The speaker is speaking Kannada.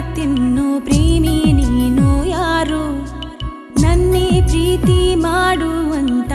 ತಿನ್ನು ಪ್ರೇಮಿ ನೀನು ಯಾರು? ನನ್ನೇ ಪ್ರೀತಿ ಮಾಡುವಂತ